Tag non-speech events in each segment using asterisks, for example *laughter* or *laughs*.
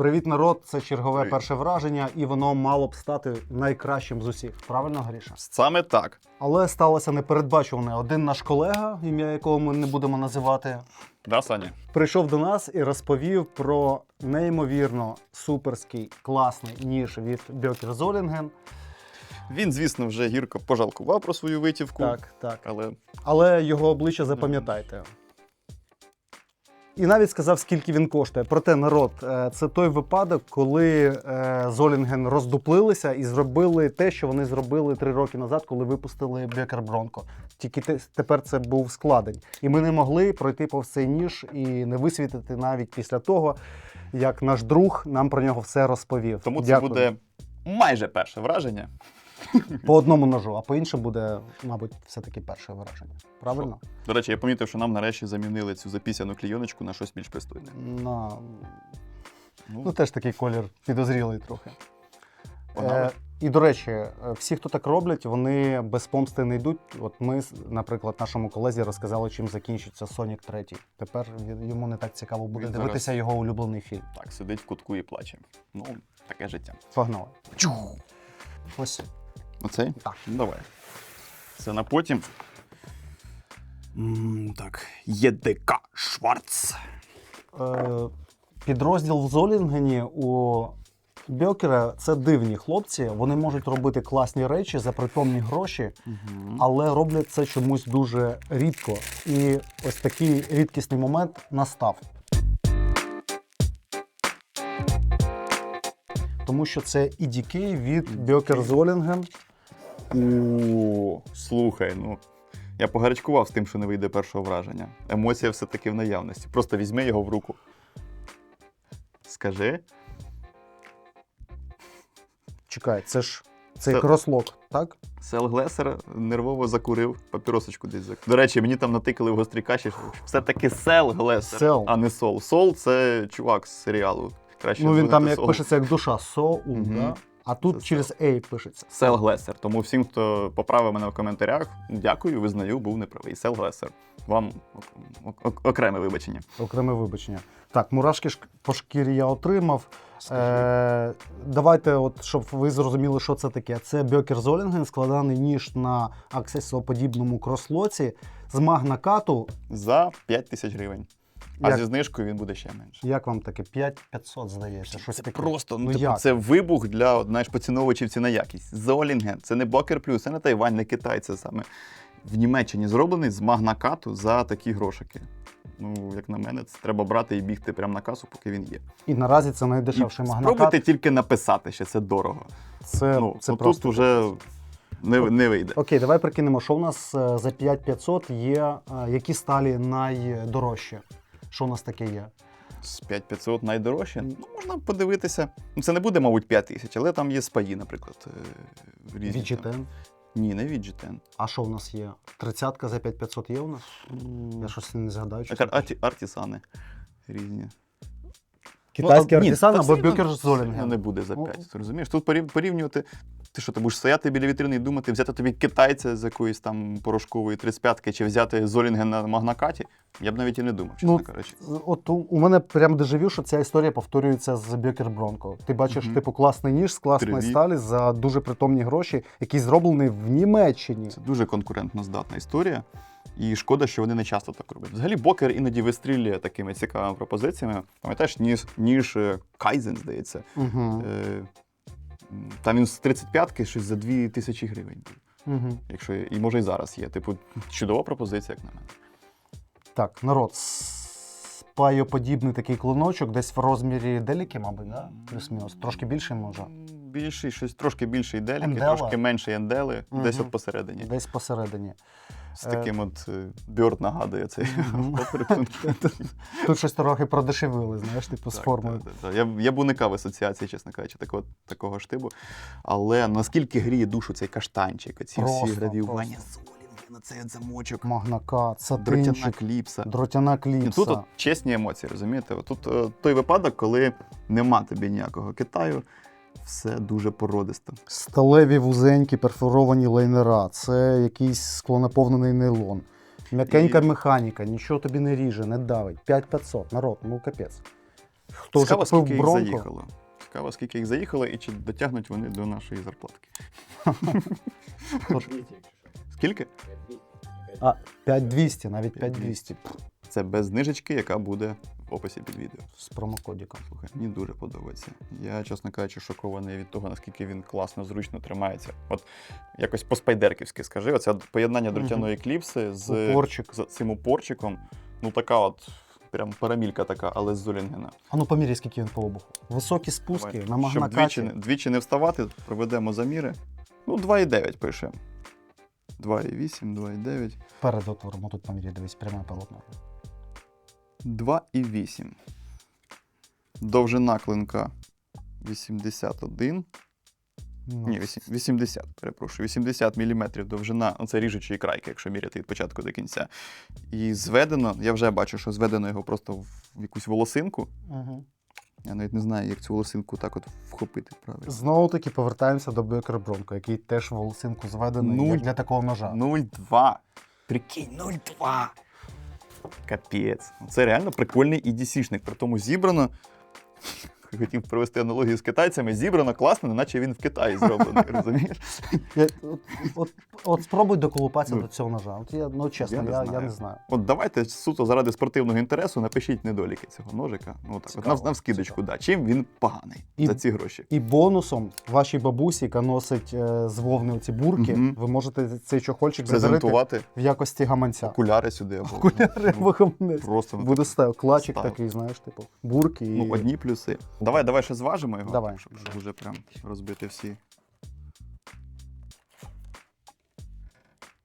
Привіт, народ! Це чергове Привіт. перше враження, і воно мало б стати найкращим з усіх. Правильно, Гріша? Саме так. Але сталося непередбачуване. Один наш колега, ім'я якого ми не будемо називати, Да, Саня? прийшов до нас і розповів про неймовірно суперський класний ніж від Бьокер Золінген. Він, звісно, вже гірко пожалкував про свою витівку. Так, так. Але Але його обличчя запам'ятайте. І навіть сказав, скільки він коштує. Проте народ, е, це той випадок, коли е, Золінген роздуплилися і зробили те, що вони зробили три роки назад, коли випустили Бекер Бронко. Тільки те- тепер це був складень. І ми не могли пройти повз цей ніж і не висвітити навіть після того, як наш друг нам про нього все розповів. тому це Дякую. буде майже перше враження. По одному ножу, а по іншому буде, мабуть, все-таки перше враження. Правильно? До речі, я помітив, що нам нарешті замінили цю запісяну клійоночку на щось більш пристойне. На... Ну, Ну, теж такий колір підозрілий трохи. Е, і до речі, е, всі, хто так роблять, вони без помсти не йдуть. От ми, наприклад, нашому колезі розказали, чим закінчиться Сонік 3. Тепер йому не так цікаво буде Він дивитися зараз- його улюблений фільм. Так, сидить в кутку і плаче. Ну, таке життя. Погнали. Ось. Оцей? Так. Ну, давай. Це на потім. так, ЄДК Шварц. Е, підрозділ в Золінгені у Бьокера це дивні хлопці. Вони можуть робити класні речі за притомні гроші. але роблять це чомусь дуже рідко. І ось такий рідкісний момент настав. Тому що це EDK від Бьокер Золінген. О, слухай, ну. Я погарячкував з тим, що не вийде першого враження. Емоція все-таки в наявності. Просто візьми його в руку. Скажи. Чекай, це ж цей Це- крослок, так? Сел Глесер нервово закурив папіросочку десь. зак- До речі, мені там натикали в гострій каші. Все-таки Сел Глесер, Сел. а не Сол. Сол це чувак з серіалу. Краще ну він там як пишеться як душа Соул, да? А тут Це через A пишеться. Сел Глесер. Тому всім, хто поправив мене в коментарях, дякую, визнаю, був неправий. Сел Глесер. Вам ок- ок- окреме вибачення. Окреме вибачення. Так, мурашки по шкірі я отримав. Е, давайте, от, щоб ви зрозуміли, що це таке. Це Бьокер Золінген, складаний ніж на аксесоподібному крослоці з магнакату. За 5 тисяч гривень. А Як- зі знижкою він буде ще менше. Як вам таке? 5500, здається. Щось Це таке. просто ну, Ну, типу, як? це вибух для знаєш, поціновувачів ціна якість. Золінген, це не Бокер Плюс, це не Тайвань, не Китай, це саме в Німеччині зроблений з магнакату за такі грошики. Ну, як на мене, це треба брати і бігти прямо на касу, поки він є. І наразі це найдешевший І магнакат. Спробуйте тільки написати, що це дорого. Це, ну, це отут просто. вже не, не вийде. Окей, давай прикинемо, що у нас е, за 5500 є, е, які сталі найдорожчі. Що у нас таке є? З 5500 найдорожче. Ну, можна подивитися. Ну, це не буде, мабуть, 5 тисяч, але там є спаї, наприклад. е, Різні, там. Ні, не VG10. А що у нас є? Тридцятка за 5500 є у нас? Я щось не згадаю. Так, чесно. арті, артісани різні. Китайський Ну, а- ні, артисан або все рівно Золінген. Не буде за Ну, 5, ти розумієш? Тут порівнювати. Ти що, ти будеш стояти біля вітрини і думати, взяти тобі китайця з якоїсь там порошкової 35-ки чи взяти Золінген на магнакаті? Я б навіть і не думав, чесно Ну, кажучи. От у, мене прям дежавю, що ця історія повторюється з Бьокер Бронко. Ти бачиш, Мгм. типу, класний ніж з класної Привіт. сталі за дуже притомні гроші, який зроблений в Німеччині. Це дуже конкурентно здатна історія. І шкода, що вони не часто так роблять. Взагалі, Бокер іноді вистрілює такими цікавими пропозиціями. Пам'ятаєш, ніж, ніж е, Кайзен, здається. Угу. Е, Там він з 35-ки щось за 2 тисячі гривень. Угу. Якщо і може і зараз є. Типу, чудова пропозиція, як на мене. Так, народ. Спайоподібний такий клиночок, десь в розмірі деліки, мабуть, да? плюс-мінус. Трошки більший може. Більший, щось трошки більший деліки, Ендела? трошки менше ендели, десь от посередині. Десь посередині. З Е. таким от е, бьорд нагадує цей Мгм. *laughs* Тут щось трохи продешевили, знаєш, типу з формою. Я, б уникав асоціації, чесно кажучи, такого, такого штибу. Але наскільки гріє душу цей каштанчик, оці всі гравіювання. Золінги, цей замочок, Магнака, дротяна кліпса. дротяна кліпса. Тут от чесні емоції, розумієте? Тут е, той випадок, коли нема тобі ніякого Китаю, все дуже породисто. Сталеві вузенькі перфоровані лайнера. Це якийсь склонаповнений нейлон. М'якенька І- механіка, нічого тобі не ріже, не давить. 5500, народ, ну капець. Хто вже Цікаво, купив скільки їх заїхало. Цікаво, скільки їх заїхало і чи дотягнуть вони до нашої зарплатки. *laughs* Скільки? А, 5200, навіть 5200 Це без знижечки, яка буде описі під відео. з промокодиком. Слухай, мені дуже подобається. Я, чесно кажучи, шокований від того, наскільки він класно, зручно тримається. От якось по-спайдерківськи скажи, оце поєднання дротяної кліпси з, Упорчик. з цим упорчиком. Ну така от. Прям парамілька така, але з Золінгена. А ну поміряй, скільки він по обуху. Високі спуски Давай. на Щоб двічі, не- двічі не вставати, проведемо заміри. Ну, 2,9 пишемо. 2,8, 2,9. Перед отвором, тут поміряй, дивись, пряме полотно. 2,8. Довжина клинка 81. Ну, Ні, 80, перепрошую. 80 мм довжина, це ріжучої крайки, якщо міряти від початку до кінця. І зведено, я вже бачу, що зведено його просто в якусь волосинку. Угу. Я навіть не знаю, як цю волосинку так от вхопити правильно. Знову таки повертаємося до Бекер Бронко, який теж волосинку зведений Нуль. як для такого ножа. 0,2. Прикинь, 0,2. Капець. Це реально прикольний EDC-шник. При тому зібрано. Хотів провести аналогію з китайцями. Зібрано класно, неначе він в Китаї зроблений. *laughs* Розумієш? От, от, от спробуй доколупатися Ну, до цього ножа. От я, ну чесно, я я, не я, знаю. не знаю. От давайте суто заради спортивного інтересу напишіть недоліки цього ножика. Ну, так, от, Цікаво, на, на скидочку, да. чим він поганий І- за ці гроші. І бонусом вашій бабусі, яка носить е, з вовни ці бурки, Мгм. ви можете цей чохольчик Презентувати в якості гаманця. окуляри сюди. Або, Окуляри ну, або гаманець. Просто Буде став клачик такий, знаєш, типу, бурки. І... ну, одні плюси. Давай, давай ще зважимо його, Давай. щоб щоб вже прям розбити всі.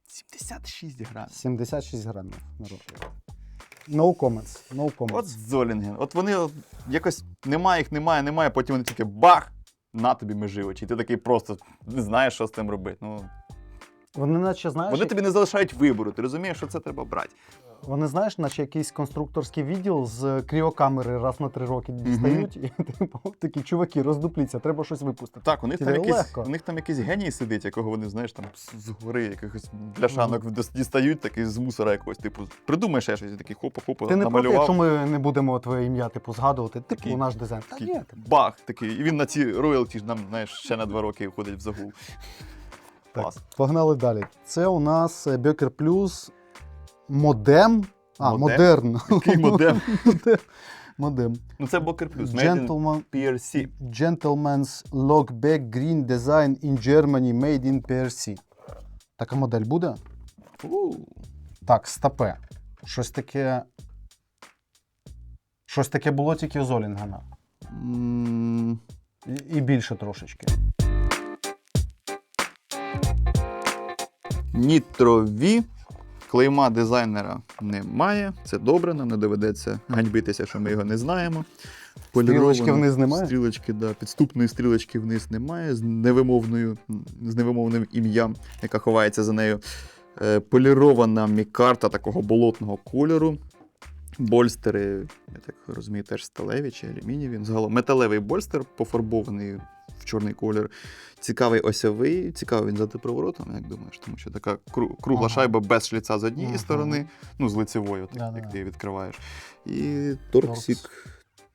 76 грамів. 76 грамів. народ. No comments. No comments. От Золінген. От вони от якось немає їх, немає, немає, потім вони тільки бах! На тобі меживочі. І ти такий просто не знаєш, що з тим робити. Ну, Вони наче, знаєш, вони тобі не залишають вибору. Ти розумієш, що це треба брати. Вони знаєш, наче якийсь конструкторський відділ з кріокамери раз на три роки дістають, і типу, такі чуваки, роздупліться, треба щось випустити. Так, у них, там якийсь, легко. у них там якийсь геній сидить, якого вони, знаєш, там згори якихось бляшанок дістають, такий з мусора якогось, типу, придумай ще щось, такий хопа-хопа, Ти не проти, якщо ми не будемо твоє ім'я типу, згадувати, типу Такий- наш дизайн. Та ні, типу. бах, такий. І він на ці роялті ж нам, знаєш, ще на два роки входить в загул. Так. Погнали далі. Це у нас е, Бекер Плюс модем. А, модерн. Який модем? *laughs* Модем. Ну це Бокер Плюс, Made in PRC. Gentleman's Lockback Green Design in Germany Made in PRC. Така модель буде? Так, стапе. Щось таке. Щось таке було тільки у І, і більше трошечки. Нітрові. Клейма дизайнера немає. Це добре, нам не доведеться ганьбитися, що ми його не знаємо. Стрілочки вниз немає? Стрілочки, да, підступної стрілочки вниз немає з невимовною, з невимовним ім'ям, яка ховається за нею. Е, полірована мікарта такого болотного кольору. Больстери, я так розумію, теж сталеві чи алюмінієві. Загалом металевий больстер пофарбований в чорний колір. Цікавий осьовий, цікавий він за поворотом, як думаєш, тому що така кру- кругла Ага. шайба без шліца з однієї Ага. сторони, ну, з лицевою, так, як ти її відкриваєш. І торксік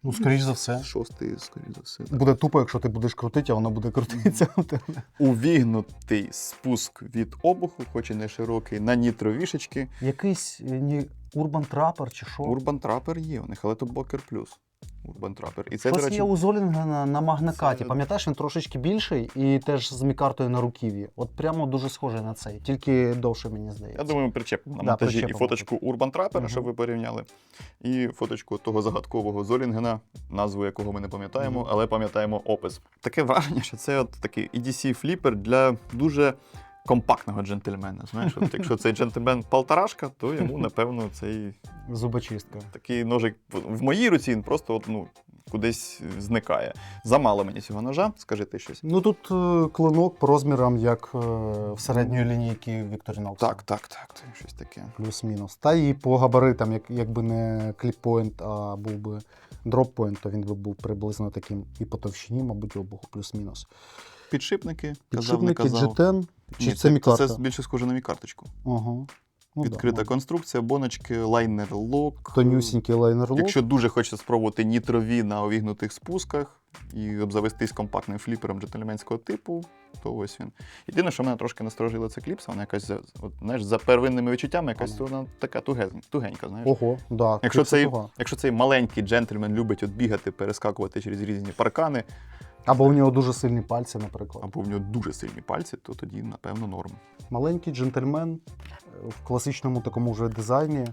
Ну, скоріш за все. шостий, скоріш за все. так. Буде тупо, якщо ти будеш крутити, а воно буде крутитися. Увігнутий спуск від обуху, хоч і не широкий, на нітровішечки. Якийсь е, ні, Urban Trapper чи що? Urban Trapper є у них, але то Бокер Плюс. Urban Trapper. І це, Щось до речі, є у Золінгена на магнакаті. Це- Пам'ятаєш, він трошечки більший і теж з мікартою на руків'ї. От прямо дуже схожий на цей, тільки довше, мені здається. Я думаю, ми причепимо на Да, монтажі і причепимо. фоточку Urban Trapper, Мгм. щоб ви порівняли, і фоточку того загадкового Золінгена, назву якого ми не пам'ятаємо, Мгм. але пам'ятаємо опис. Таке враження, що це от такий EDC фліпер для дуже компактного джентльмена. Знаєш, от якщо цей джентльмен полторашка, то йому, напевно, цей Зубочистка. такий ножик в моїй руці він просто от, ну, кудись зникає. Замало мені цього ножа, скажи ти щось. Ну тут е, клинок по розмірам, як е, в середньої лінійки Victorinox. Так, так, так, так, щось таке. Плюс-мінус. Та і по габаритам, як, якби не кліппоінт, а був би дроппоінт, то він би був приблизно таким і по товщині, мабуть, обуху, плюс-мінус. Підшипники, казав, не Підшипники казав. G10, чи Ні, це, це, мікарта? це більше схоже на мікарточку. Ага. Ну, Відкрита да, конструкція, боночки, лайнер лок. Тонюсінький лайнер лук. Якщо дуже хочете спробувати нітрові на увігнутих спусках і обзавестись компактним фліпером джентльменського типу, то ось він. Єдине, що мене трошки насторожило, це кліпса, вона якась, от, знаєш, за первинними відчуттями, якась вона така тугенька, знаєш. Ого, да. Якщо цей, туга. якщо цей маленький джентльмен любить от бігати, перескакувати через різні паркани, Або у нього дуже сильні пальці, наприклад. або в нього дуже сильні пальці, то тоді, напевно, норм. Маленький джентльмен е, в класичному такому вже дизайні.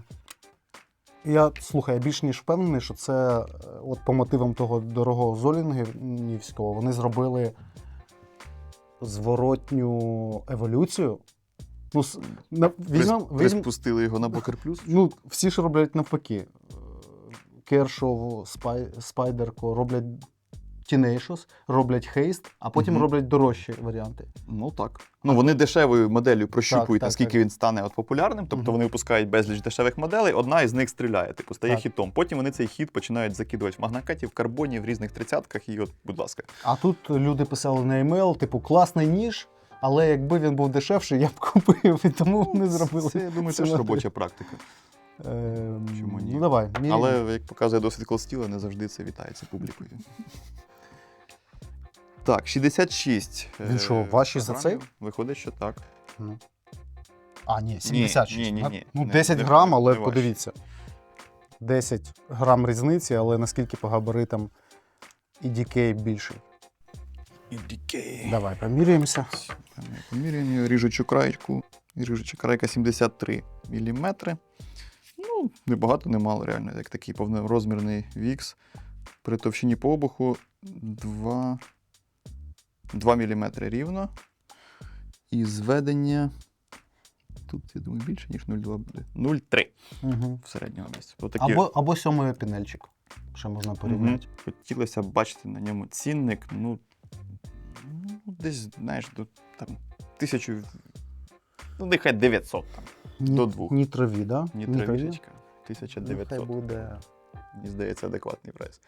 Я слухай, я більш ніж впевнений, що це е, от по мотивам того дорогого Золінгівського вони зробили зворотню еволюцію. Ну, на, візьмем, Прис- візьмем, Приспустили його на Бокер Плюс. ну, всі ж роблять навпаки. Е, Кершов, Спай, Спайдерко роблять Тінейшос, роблять хейст, а потім Мгм. роблять дорожчі варіанти. Ну так. Ну вони дешевою моделлю прощупують, так, наскільки так. він стане от популярним. Тобто Мгм. вони випускають безліч дешевих моделей, одна із них стріляє, типу, стає Так. хітом. Потім вони цей хіт починають закидувати в магнакаті, в карбоні, в різних тридцятках, і от, будь ласка. А тут люди писали на емейл, типу, класний ніж, але якби він був дешевший, я б купив, і тому вони зробили. Це, я думаю, це ж модель. робоча практика. Ем, Чому ні? Ну давай. Але як показує досвід Колстіла, не завжди це вітається публікою. Так, 66. Він е, що, важчий за цей? Виходить, що так. Ну. А, ні, 76. ні, ні, ні. Ну, Не- 10 не- грам, але не подивіться. 10 грам різниці, але наскільки по габаритам і DK більший. Індікей. Давай поміряємося. Поміряємо ріжучу крайку. Ріжуча крайка 73 мм. Ну, не багато, не мало, реально, як такий повнорозмірний вікс. При товщині по обуху 2, 2 мм рівно. І зведення. Тут, я думаю, більше, ніж 0,2 буде. 0,3 Угу. в середньому місці. Отакі Або, або сьомий пінельчик. Ще можна порівняти. Мгм. Хотілося б бачити на ньому цінник, ну, ну десь, знаєш, до там, тисячу, ну, нехай 900 там, Ні- до двох. Нітрові, да? Нітровішечка. Нехай буде Мені здається, адекватний прайс.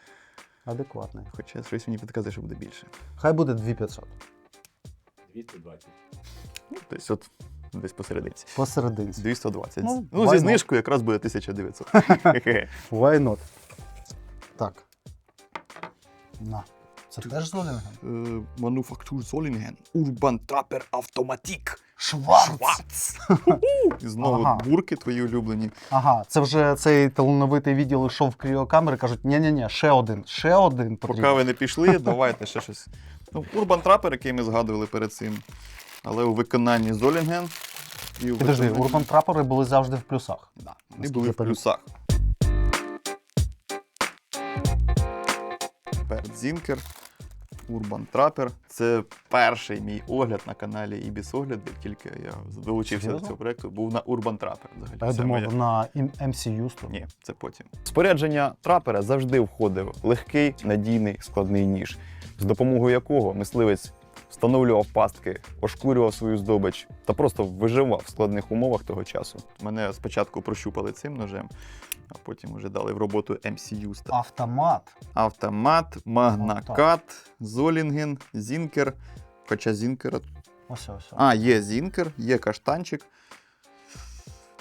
Адекватний. Хоча щось мені підказує, що буде більше. Хай буде 2500. 220. Ну, десь от десь посерединці. Посерединці. 220. Ну, Ну, зі знижкою якраз буде 1900. *laughs* Хе-хе. Why not? Так. На. Це теж Золінген? Е, Мануфактур Солінген. Урбан Трапер Автоматік. Шварц! Швац! І знову Ага. бурки твої улюблені. Ага, це вже цей талановитий відділ йшов в кріокамери, кажуть, ні-ні-ні, ще один, ще один Поки ви не пішли, давайте ще щось. Ну, Урбан Трапер, який ми згадували перед цим. Але у виконанні Золінген. І у Підожди, виконанні- урбан прапори були завжди в плюсах. Да, вони були в плюсах. Тепер Зінкер, Урбан Трапер. Це перший мій огляд на каналі Ібіс Огляд, як тільки я долучився Серйозно? до цього проєкту, був на Урбан Трапер. Взагалі. Я Це думав, моя- на MCU сто. Ні, це потім. В Спорядження трапера завжди входив легкий, надійний, складний ніж, з допомогою якого мисливець встановлював пастки, ошкурював свою здобич та просто виживав в складних умовах того часу. Мене спочатку прощупали цим ножем, а потім вже дали в роботу MCU. ста- Автомат. Автомат, Магнакат, Золінген, Зінкер. Хоча Зінкера. Ось ось. А, є Зінкер, є каштанчик.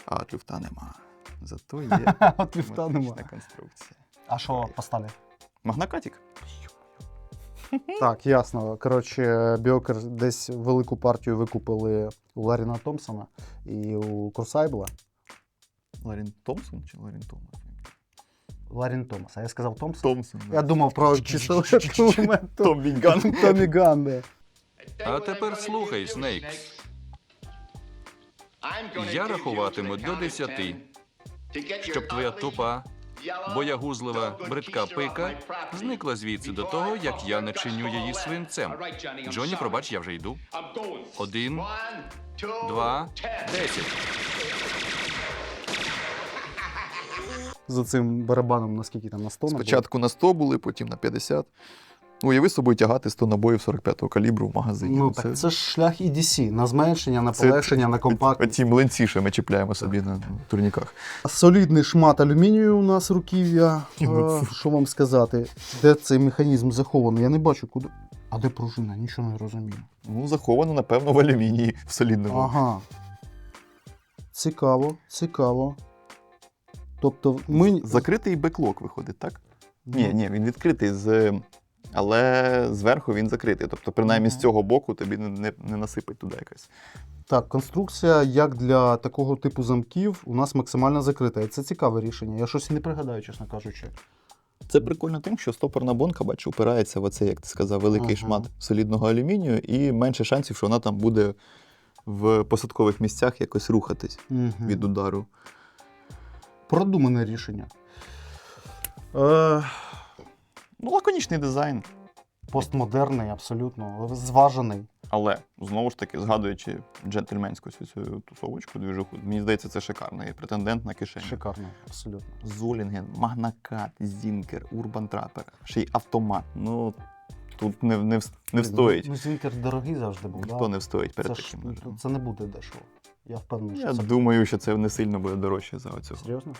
А люфта нема. Зато є *laughs* От вівта нема. Конструкція. А що по сталі? Магнакатік? Так, ясно. Коротше, Біокер десь велику партію викупили у Ларіна Томпсона і у Крусайбла. Ларін Томпсон чи Ларін Томас? Ларін Томас. А я сказав Томпсон? Томпсон. Я думав про пістолет кулемет Том Вінган. Томі Ганде. А тепер слухай, Снейк. Я рахуватиму до десяти, щоб твоя тупа, боягузлива, бридка пика зникла звідси до того, як я начиню її свинцем. Джонні, пробач, я вже йду. Один, два, десять. За цим барабаном, наскільки там на 100 набоїв? Спочатку на 100 були, потім на 50. Ну, Уяви собою тягати 100 набоїв 45-го калібру в магазині. Ну так це ж шлях EDC. На зменшення, на Це- полегшення, на компактність. Оці млинці, що ми чіпляємо собі на турніках. Солідний шмат алюмінію у нас руків'я. Ну, Що вам сказати? Де цей механізм захований? Я не бачу, куди. А де пружина? Нічого не розумію. Ну, заховано, напевно, в алюмінії в солідному. Ага. цікаво, цікаво. Тобто, ми. Закритий беклок виходить, так? Ні, ні, він відкритий з. Але зверху він закритий. Тобто, принаймні з цього боку тобі не, не, не насипить туди якось. Так, конструкція, як для такого типу замків, у нас максимально закрита. І це цікаве рішення. Я щось не пригадаю, чесно кажучи. Це прикольно тим, що стопорна бонка, бачу, упирається в оцей, як ти сказав, великий Ага. шмат солідного алюмінію, і менше шансів, що вона там буде в посадкових місцях якось рухатись Угу. від удару. Продумане рішення. Е, Ну, лаконічний дизайн. постмодерний, абсолютно, зважений. Але знову ж таки, згадуючи джентльменську цю, тусовочку, двіжуху, мені здається, це шикарний претендент на кишеню. Шикарно, абсолютно. Золінген, Магнакат, Зінкер, Урбан Трапер, ще й автомат. Ну тут не, не, не встоїть. Ну, Зінкер дорогий завжди був. Ніхто да? не встоїть перед це, таким ножем. це не буде дешево. Я впевнений, Я це думаю, що це не сильно буде дорожче за оцю. серйозно.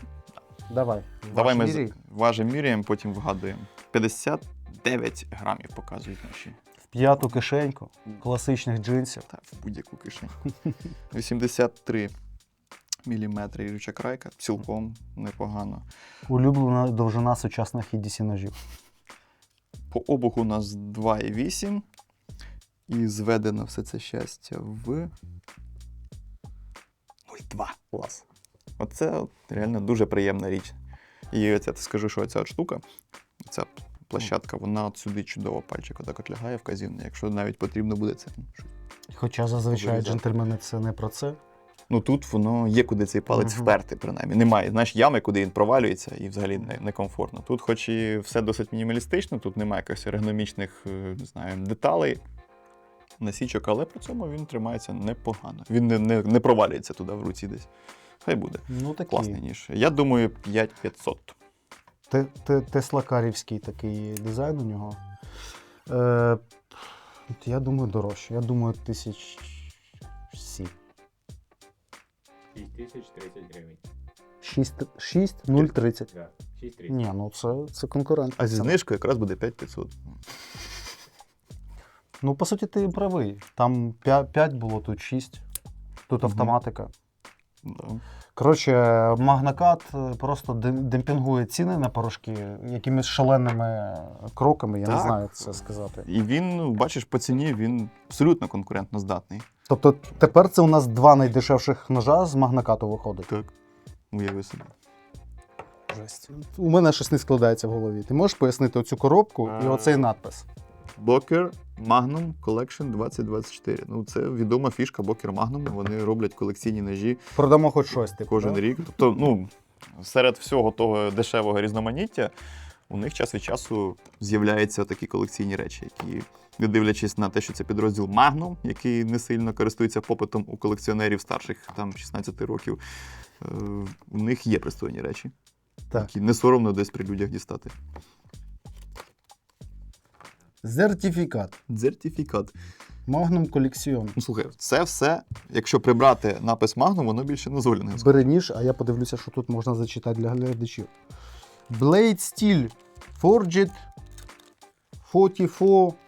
Давай. Давай ми з- важимо, міряємо, потім вгадуємо. 59 грамів показують наші. в п'яту кишеньку класичних джинсів. Та в будь-яку кишеньку. *laughs* 83 міліметри річа крайка. Цілком непогано. Улюблена довжина сучасних EDC ножів. По обуху у нас 2,8. І зведено все це щастя в 0,2. Клас. Оце от реально дуже приємна річ. І оця, ти скажу, що ця штука, ця площадка, вона от сюди чудово пальчик отак от лягає вказівний, якщо навіть потрібно буде це. Хоча зазвичай Вирізати. джентльмени це не про це. Ну тут воно є куди цей палець Мгм. вперти, принаймні. Немає, знаєш, ями, куди він провалюється, і взагалі не- некомфортно. Тут, хоч і все досить мінімалістично, тут немає якихось ергономічних е, не знаю, деталей, насічок, але при цьому він тримається непогано. Він не, не, не провалюється туди в руці десь. Хай буде. Ну такий. Класний ніж. Я думаю, 5500. Те- те- Теслакарівський такий дизайн у нього. Е, я думаю, дорожче. Я думаю, тисяч сім. 6030 гривень. 6, 6 0, 30. Да, 630. Ні, ну це, це конкурент. А зі знижкою якраз буде 5500. Ну, по суті, ти правий. Там 5 було, тут 6. Тут автоматика. Да. Коротше, Магнакат е, просто демпінгує ціни на порошки якимись шаленими кроками, я не знаю, як це сказати. І він, ну, бачиш, по ціні він абсолютно конкурентно здатний. Тобто тепер це у нас два найдешевших ножа з Магнакату виходить. Так. Уяви собі. Жесть. У мене щось не складається в голові. Ти можеш пояснити оцю коробку і оцей надпис? Бокер Magnum Collection 2024. Ну, це відома фішка Бокер Magnum. Вони роблять колекційні ножі Продамо хоч щось, типу. кожен да? рік. Тобто, ну, серед всього того дешевого різноманіття, у них час від часу з'являються такі колекційні речі, які, не дивлячись на те, що це підрозділ Magnum, який не сильно користується попитом у колекціонерів старших там 16 років. е, У них є пристойні речі, Так. які не соромно десь при людях дістати. Сертифікат. Сертифікат. Magnum Collection. Ну, слухай, це все, якщо прибрати напис Magnum, воно більше не золяне. Бери ніж, а я подивлюся, що тут можна зачитати для глядачів. Blade Steel. Forged 44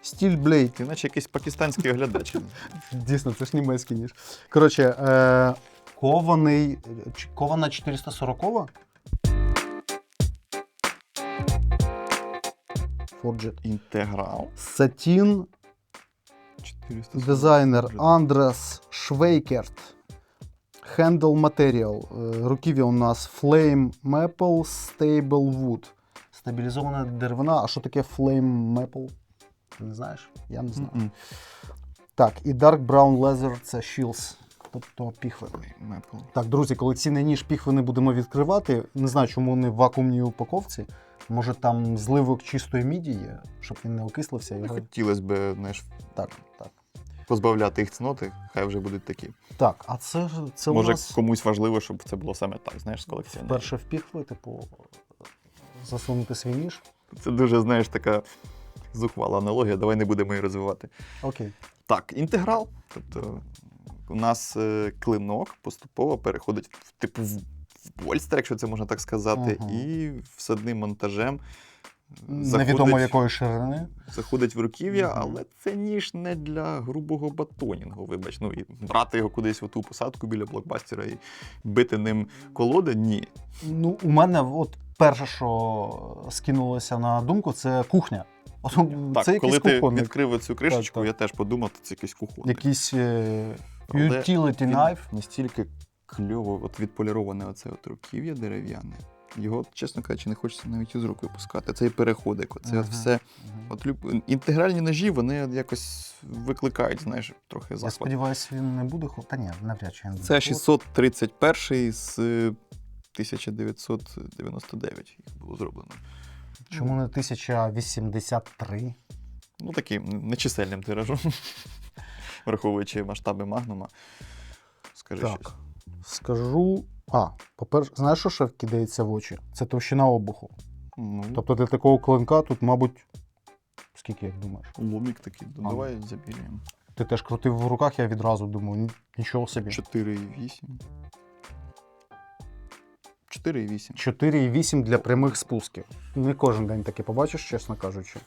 Steel Blade. Ти наче якийсь пакистанський оглядач. *laughs* Дійсно, це ж німецький ніж. Коротше, е, кований. Кована 440 Forged. Інтеграл. Сатін 400. Дизайнер Андрес Швейкерт. Handle Material. Е, Руків'я у нас Flame Maple Stable Wood. Стабілізована деревина. А що таке Flame Maple? Ти не знаєш? Я не знаю. Мгм. Так, і Dark Brown Leather це Shields, тобто. Maple. Так, друзі, колекційний ніж піхви не будемо відкривати. Не знаю, чому вони в вакуумній упаковці. Може там зливок чистої міді є, щоб він не окислився. Його... хотілося б знаєш, Так, так. позбавляти їх цноти, хай вже будуть такі. Так, а це це у Може, нас комусь важливо, щоб це було саме так, знаєш, з колекціонерів. перше в піхви, типу, засунути свій ніж. Це дуже, знаєш, така зухвала аналогія, давай не будемо її розвивати. Окей. Так, інтеграл. Тобто у нас е, клинок поступово переходить в типу в, больстер, якщо це можна так сказати, Ага. і всадним монтажем Невідомо якої ширини. заходить в руків'я, Мгм. але це ніж не для грубого батонінгу, вибач. Ну і брати його кудись в ту посадку біля блокбастера і бити ним колоди ні. Ну, у мене от перше, що скинулося на думку, це кухня. *laughs* От, Так, це коли ти кухонник. відкрив цю кришечку, так. я теж подумав, це якийсь кухонник. Якийсь е, Але utility Він knife. Настільки кльово от відполіроване оце от руків'я дерев'яне. Його, чесно кажучи, не хочеться навіть із рук випускати. Цей переходик, от Ага. все. От люб... інтегральні ножі, вони якось викликають, знаєш, трохи Я сподіваюся, він не буде Та ні, навряд чи він буде. Це 631 з е, 1999 їх було зроблено. Чому не 1083? Ну, таким нечисельним тиражом, враховуючи масштаби магнума. Скажи Так. щось. Скажу. А, по-перше, знаєш, що ще кидається в очі? Це товщина обуху. Ну, Тобто для такого клинка тут, мабуть, скільки як думаєш? ломік такий. Ну, Давай заберемо. Ти теж крутив в руках, я відразу думаю, нічого собі. 4,8. 4,8. 4,8 для прямих спусків. Не кожен день таке побачиш, чесно кажучи.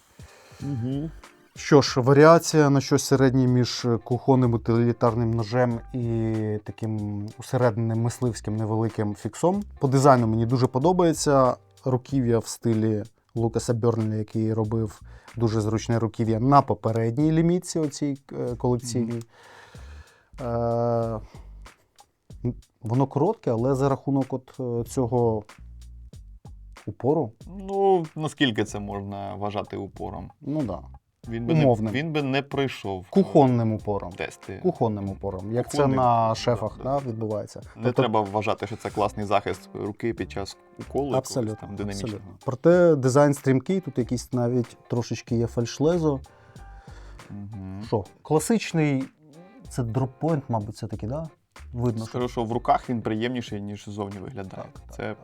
Угу. Що ж, варіація на щось середнє між кухонним утилітарним ножем і таким усередненим мисливським невеликим фіксом. По дизайну мені дуже подобається руків'я в стилі Лукаса Бьорнля, який робив дуже зручне руків'я на попередній лімітці, оцій е, колекційній. Е, воно коротке, але за рахунок от е, цього упору, Ну, наскільки це можна вважати упором? ну так. Да. Він би, не, він би не пройшов Кухонним упором. тести. Кухонним упором, як це на шефах да. да, відбувається. Не треба вважати, що це класний захист руки під час уколу абсолютно, там динамічного. абсолютно. Проте дизайн стрімкий, тут якийсь навіть трошечки є фальшлезо. Угу. Класичний, це дроппойнт, мабуть, це таки, да? Видно, що Скажу, що в руках він приємніший, ніж ззовні виглядає. Так, так, це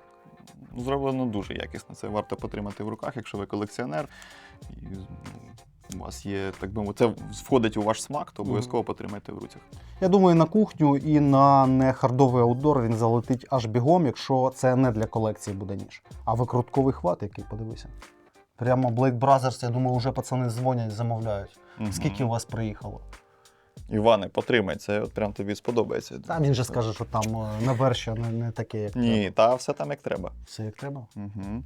ну, зроблено дуже якісно. Це варто потримати в руках, якщо ви колекціонер. І, у вас є, так би мовити, це входить у ваш смак, то обов'язково потримайте в руцях. Я думаю, на кухню і на нехардовий аутдор він залетить аж бігом, якщо це не для колекції буде ніж. А викрутковий хват, який подивися. Прямо Blade Brothers, я думаю, вже пацани дзвонять, замовляють. Мгм. Скільки у вас приїхало? Іване, потримай, це от прям тобі сподобається. Та він же скаже, що там е, на верші не, не таке, як треба. Ні, та все там як треба. Все як треба. Угу.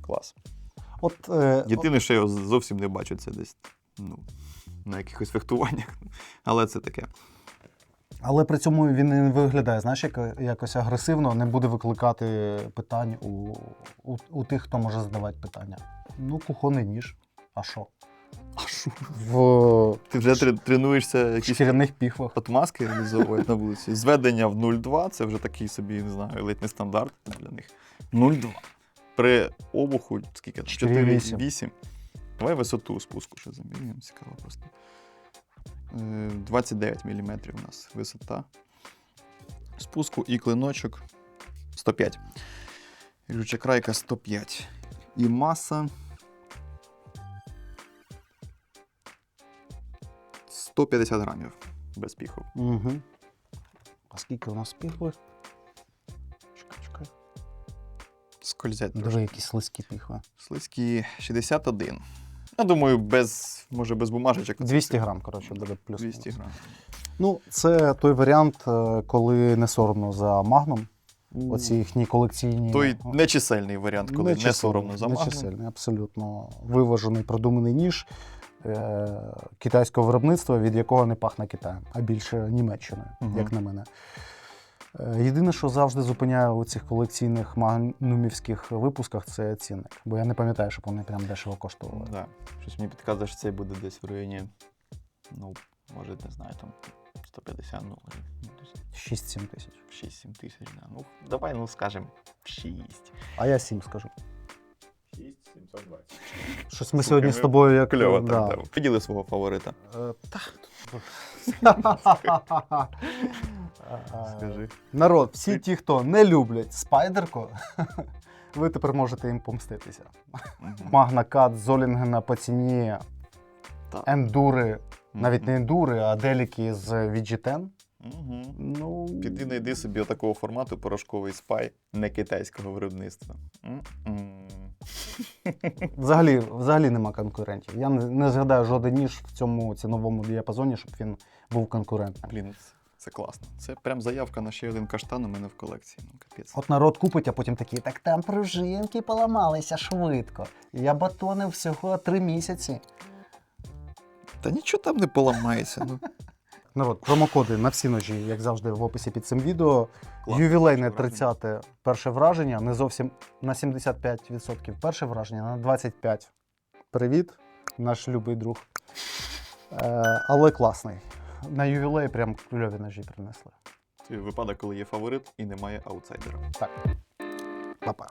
Клас. От, е, Єдине, що я зовсім не бачу, це десь ну, на якихось фехтуваннях. *laughs* Але це таке. Але при цьому він не виглядає, знаєш, як, якось агресивно, не буде викликати питань у, у, у тих, хто може задавати питання. Ну, кухонний ніж. А що? А що? В Ти вже тре- тренуєшся якісь шкіряних піхвах. отмазки реалізовувати на вулиці. Зведення в 0,2 це вже такий собі, не знаю, ледь не стандарт для них. 0,2. При обуху, скільки? 4,8. 4,8. Давай висоту спуску ще замірюємо, цікаво просто. Е, 29 мм у нас висота спуску і клиночок 105. Ріжуча крайка 105. І маса 150 грамів без піху. Угу. А скільки у нас піхви? Скользять трошки. Диви, якісь слизькі піхви. Слизькі 61. Я думаю, без, може, без бумажечок. 200 грам, коротше, буде плюс. 200 грам. Ну, це той варіант, е, коли не соромно за магном. Оці їхні колекційні. Той нечисельний варіант, коли не, Нечисельний, соромно за магнум. нечисельний, абсолютно виважений, продуманий ніж е- китайського виробництва, від якого не пахне Китаєм, а більше Німеччиною, Мгм. як на мене. Е, Єдине, що завжди зупиняє у цих колекційних магнумівських випусках, це цінник. Бо я не пам'ятаю, щоб вони прям дешево коштували. Да. Щось мені підказує, що це буде десь в районі, ну, може, не знаю, там 150, ну, може, ну, десь 6-7 тисяч. 6-7 тисяч. Да. Ну, давай, ну, скажемо, 6. А я 7 скажу. 6 720. Щось ми сьогодні ми з тобою як. Кльово да. так, да. Поділи свого фаворита. Е, та. *laughs* Скажи. Народ, всі ті, хто не люблять спайдерку, *laughs* ви тепер можете їм помститися. Мгм. Магна Кат Золінгена по ціні ендури, навіть не ендури, а деліки з VG10. Угу. Ну, Піди знайди собі отакого формату порошковий спай не китайського виробництва. Взагалі, взагалі нема конкурентів. Я не, не згадаю жоден ніж в цьому ціновому діапазоні, щоб він був конкурентним. Блін, це, класно. Це прям заявка на ще один каштан у мене в колекції. Ну, капець. От народ купить, а потім такий, так там пружинки поламалися швидко. Я батонив всього три місяці. Та нічого там не поламається. Ну. *laughs* Народ, промокоди на всі ножі, як завжди, в описі під цим відео. Класно, Ювілейне перше 30 перше враження, не зовсім на 75% перше враження, на 25%. Привіт, наш любий друг. Е, але класний. На ювілей прям кльові ножі принесли. Це випадок, коли є фаворит і немає аутсайдера. Так. Папа.